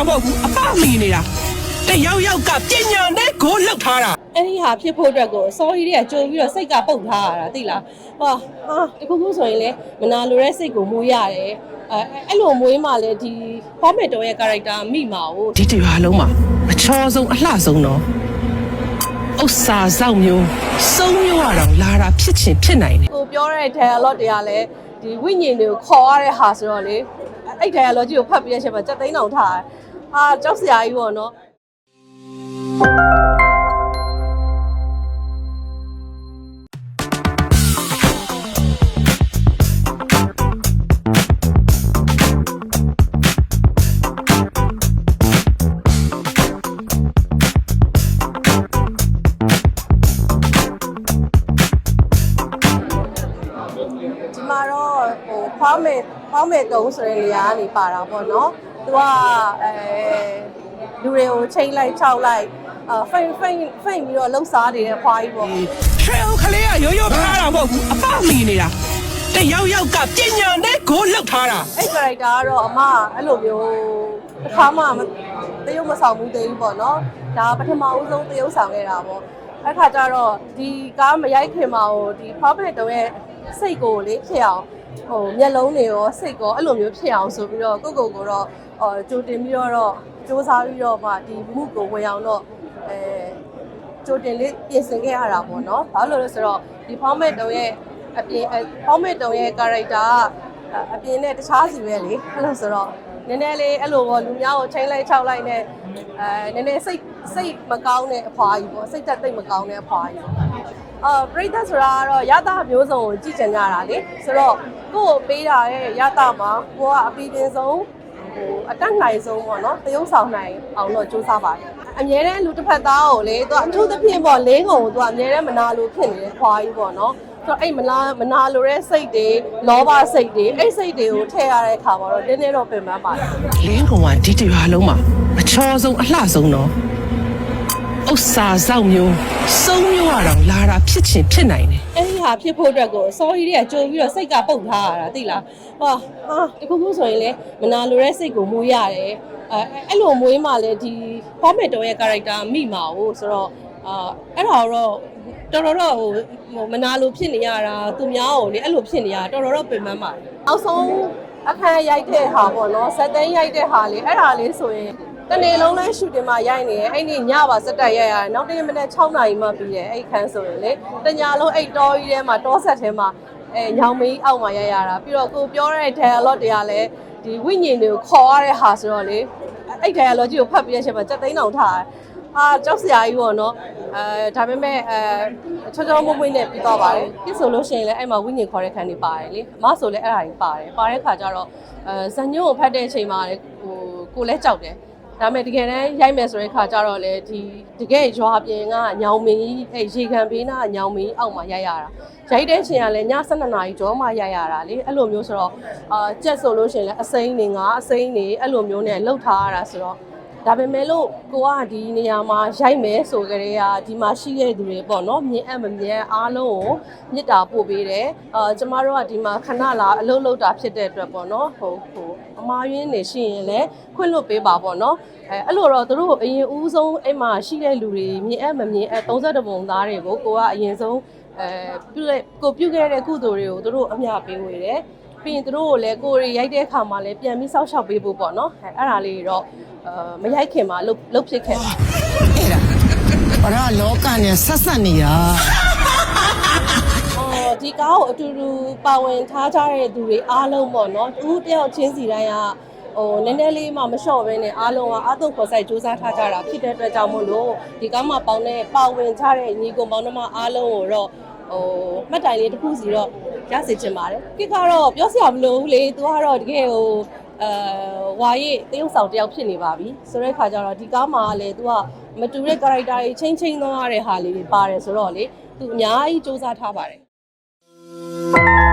မဟုတ်ဘူးအပမီနေတာတယောက်ယောက်ကပညာနဲ့ကိုလောက်ထားတာအဲ့ဒီဟာဖြစ်ဖို့အတွက်ကိုစောကြီးတွေကကြိုပြီးတော့စိတ်ကပုတ်ထားရတာသိလားဟောဟာတခုခုဆိုရင်လေမနာလိုတဲ့စိတ်ကိုမွေးရတယ်အဲအဲ့လိုမွေးမှလည်းဒီ format တော်ရဲ့ character မိမှာကိုဒီတရွာလုံးမှာအချောဆုံးအလှဆုံးတော့ဥစ္စာဆောင်မျိုးစုံမျိုးရတော့လာတာဖြစ်ချင်ဖြစ်နိုင်တယ်ကိုပြောတဲ့ dialogue တွေကလည်းဒီဝိညာဉ်တွေကိုခေါ်ရတဲ့ဟာဆိုတော့လေအဲ့ dialogue ကြီးကိုဖတ်ပြီးရချက်မှာစက်သိန်းအောင်ထား တယ်အာကြောက်စရာကြီးပေါ့နော်ဒီမှာတော့ဟိုဖောင်းမဲ့ဖောင်းမဲ့တုံးဆိုတဲ့နေရာကနေပါတာပေါ့နော်။ သူကအဲလူတွေကိုချိန်လိုက်ခြောက်လိုက်အာဖိန်ဖိန်ဖိန်ပြီးတော့လှုပ်ရှားနေတဲ့ဖွားကြီးပေါ့ထရေအောင်ကလေးကရိုးရိုးထားတာမဟုတ်ဘူးအပမီနေတာတယောက်ယောက်ကပညာနဲ့ကိုလောက်ထားတာ။အဲ့ character ကတော့အမအဲ့လိုမျိုးတစ်ခါမှမတရုပ်မဆောင်ဘူးသေးဘူးပေါ့နော်။ဒါပထမဦးဆုံးတရုပ်ဆောင်ခဲ့တာပေါ့။အဲ့ခါကျတော့ဒီကားမရိုက်ခင်မှာဟိုဒီဖောင်းမဲ့တုံးရဲ့စိတ်ကိုလေဖြစ်အောင် ဟိုမျက်လုံးတွေရောစိတ်ကောအဲ့လိုမျိုးဖြစ်အောင်ဆိုပြီးတော့ကိုကိုကိုတော့အော်ကြိုတင်ပြီးတော့စူးစမ်းပြီးတော့မှဒီမှုကိုဝင်အောင်တော့အဲကြိုတင်လေးပြင်ဆင်ခဲ့ရတာပေါ့နော်။ဘာလို့လဲဆိုတော့ဒီဖောင်းမဲ့တုံရဲ့အပြင်ဖောင်းမဲ့တုံရဲ့ character ကအပြင်နဲ့တခြားစီပဲလေအဲ့လိုဆိုတော့နည်းနည်းလေးအဲ့လိုပေါ့လူများကိုချိန်လိုက်ခြောက်လိုက်နဲ့အဲနည်းနည်းစိတ်စိတ်မကောင်းတဲ့အဖွာကြီးပေါ့စိတ်သက်သိပ်မကောင်းတဲ့အဖွာကြီးပေါ့ အာပရိသတ်ဆိုတာကတော့ရတာမျိုးစုံကိုကြည့်ကြင်ကြတာလေဆိုတော့ကိုယ့်ကိုပေးတာရဲ့ရတာမှာကိုကအပီးပင်ဆုံးဟိုအတက်နိုင်ဆုံးပေါ့နော်တရုပ်ဆောင်နိုင်အောင်တော့စူးစမ်းပါတယ်အမြဲတမ်းလူတစ်ဖက်သားကိုလေသူကအထူးသဖြင့်ပေါ့လေးကုံကိုသူကအမြဲတမ်းမနာလိုဖြစ်နေတဲ့ခွာကြီးပေါ့နော်ဆိုတော့အဲ့မနာမနာလိုတဲ့စိတ်တွေလောဘစိတ်တွေအဲ့စိတ်တွေကိုထည့်ရတဲ့အခါမှာတော့နည်းနည်းတော့ပင်ပန်းပါတယ်လင်းကောင်ကဒီတရွာလုံးမှာအချောဆုံးအလှဆုံးတော့ ဥစ္စာဆောင်မျိုးစုံမျိုးရတော့လာတာဖြစ်ချင်ဖြစ်နိုင်တယ်အဲ့ဒီဟာဖြစ်ဖို့အတွက်ကိုစောကြီးတွေကကြိုပြီးတော့စိတ်ကပုတ်ထားရတာသိလားဟောဟာတခုခုဆိုရင်လေမနာလိုတဲ့စိတ်ကိုမွေးရတယ်အဲအဲ့လိုမွေးမှလည်းဒီ format တော်ရဲ့ character မိမှာ哦ဆိုတော့အာအဲ့ဒါတော့တော်တော်တော့ဟိုဟိုမနာလိုဖြစ်နေရတာသူများကိုလေအဲ့လိုဖြစ်နေရတာတော်တော်တော့ပင်ပန်းပါတယ်နောက်ဆုံးအခန်းရိုက်တဲ့ဟာပေါ့နော်ဇက်သိန်းရိုက်တဲ့ဟာလေအဲ့ဒါလေးဆိုရင် တနေ့လုံးလဲရှူတင်မှာရိုက်နေတယ်အဲ့ဒီညပါစက်တက်ရိုက်ရတယ်နောက်တစ်နေ့မနေ့6နာရီမှပြီးတယ်အဲ့ခန်းဆိုရင်လေတညာလုံးအဲ့တောကြီးထဲမှာတောဆက်ထဲမှာအဲညောင်မေးအောက်မှာရိုက်ရတာပြီးတော့ကိုပြောတဲ့ dialogue တွေကလည်းဒီဝိညာဉ်တွေကိုခေါ်ရတဲ့ဟာဆိုတော့လေအဲ့ dialogue ကြီးကိုဖတ်ပြီးရချက်မှာစက်သိန်းအောင်ထားတယ်အာကြောက်စရာကြီးပေါ့နော်အဲဒါပေမဲ့အဲချောချောမွေ့မွေ့နဲ့ပြီးတော့ပါတယ်ပြစ်ဆိုလို့ရှိရင်လည်းအဲ့မှာဝိညာဉ်ခေါ်တဲ့ခံတွေပါတယ်လေအမဆိုလည်းအဲ့ဒါကြီးပါတယ်ပါတဲ့ခါကျတော့အဲဇညုံကိုဖတ်တဲ့အချိန်မှာလေဟိုကိုလည်းကြောက်တယ် ဒါပေမဲ့တကယ်တမ်းရိုက်မယ်ဆိုတဲ့ခါကျတော့လေဒီတကယ်ရွာပြင်ကညောင်မင်းကြီးအဲ့ရေခံပေးနာညောင်မင်းကြီးအောက်မှာရိုက်ရတာရိုက်တဲ့ချိန်ကလည်းည7နာရီကျော်မှရိုက်ရတာလေအဲ့လိုမျိုးဆိုတော့အာကြက်ဆိုလို့ရှိရင်လည်းအစိမ်းတွေငါအစိမ်းတွေအဲ့လိုမျိုးနဲ့လှုပ်ထားရတာဆိုတော့ဒါပေမဲ့လို့ကိုကဒီနေရာမှာရိုက်မယ်ဆိုကြတဲ့ကဒီမှာရှိတဲ့သူတွေပေါ့နော်မြင်အပ်မမြင်အားလုံးကိုမြစ်တာပို့ပေးတယ်အာကျမတို့ကဒီမှာခဏလာအလုပ်လုပ်တာဖြစ်တဲ့အတွက်ပေါ့နော်ဟိုဟိုအ မားရင်းနေရှိရင်လည်းခွင့်လွတ်ပေးပါပေါ့နော်အဲအဲ့လိုတော့သူတို့အရင်ဦးဆုံးအဲ့မှာရှိတဲ့လူတွေမြင်အပ်မမြင်အပ်32ပုံသားတွေကိုကိုကအရင်ဆုံးအဲပြုတဲ့ကိုပြုခဲ့တဲ့ကုသိုလ်တွေကိုသူတို့အမျှပေးဝေတယ်ပြီးရင်သူတို့ကိုလည်းကိုယ်ရီရိုက်တဲ့အခါမှာလည်းပြန်ပြီးစောက်ရှောက်ပေးဖို့ပေါ့နော်အဲအဲ့ဒါလေးတွေတော့အာမရိုက်ခင်မှာလှုပ်လှုပ်ဖြစ်ခဲ့တာအဲ့ဒါဘာလို့လောကနဲ့ဆက်ဆက်နေတာအော် ဒီကားကိုအတူတူပါဝင်ထားကြတဲ့သူတွေအားလုံးပေါ့နော်သူတယောက်ချင်းစီတိုင်းကဟိုနည်းနည်းလေးမှမလျှော့ဘဲနဲ့အားလုံးကအသုံးခေါ်ဆိုင်စူးစမ်းထားကြတာဖြစ်တဲ့အတွက်ကြောင့်မို့လို့ဒီကားမှာပေါင်းတဲ့ပါဝင်ကြတဲ့ညီကောင်ပေါင်းတို့မှအားလုံးကိုတော့ဟိုမှတ်တိုင်လေးတစ်ခုစီတော့ရစေချင်ပါတယ်ကိကတော့ပြောစရာမလိုဘူးလေသူကတော့တကယ်ဟိုအဲဝါရဲ့တရုပ်ဆောင်တယောက်ဖြစ်နေပါပြီဆိုတဲ့ခါကျတော့ဒီကားမှာလည်း तू ကမတူတဲ့ character တွေချင်းချင်းသွားရတဲ့ဟာလေးတွေပါတယ်ဆိုတော့လေ तू အများကြီးစူးစမ်းထားပါတယ် Bye.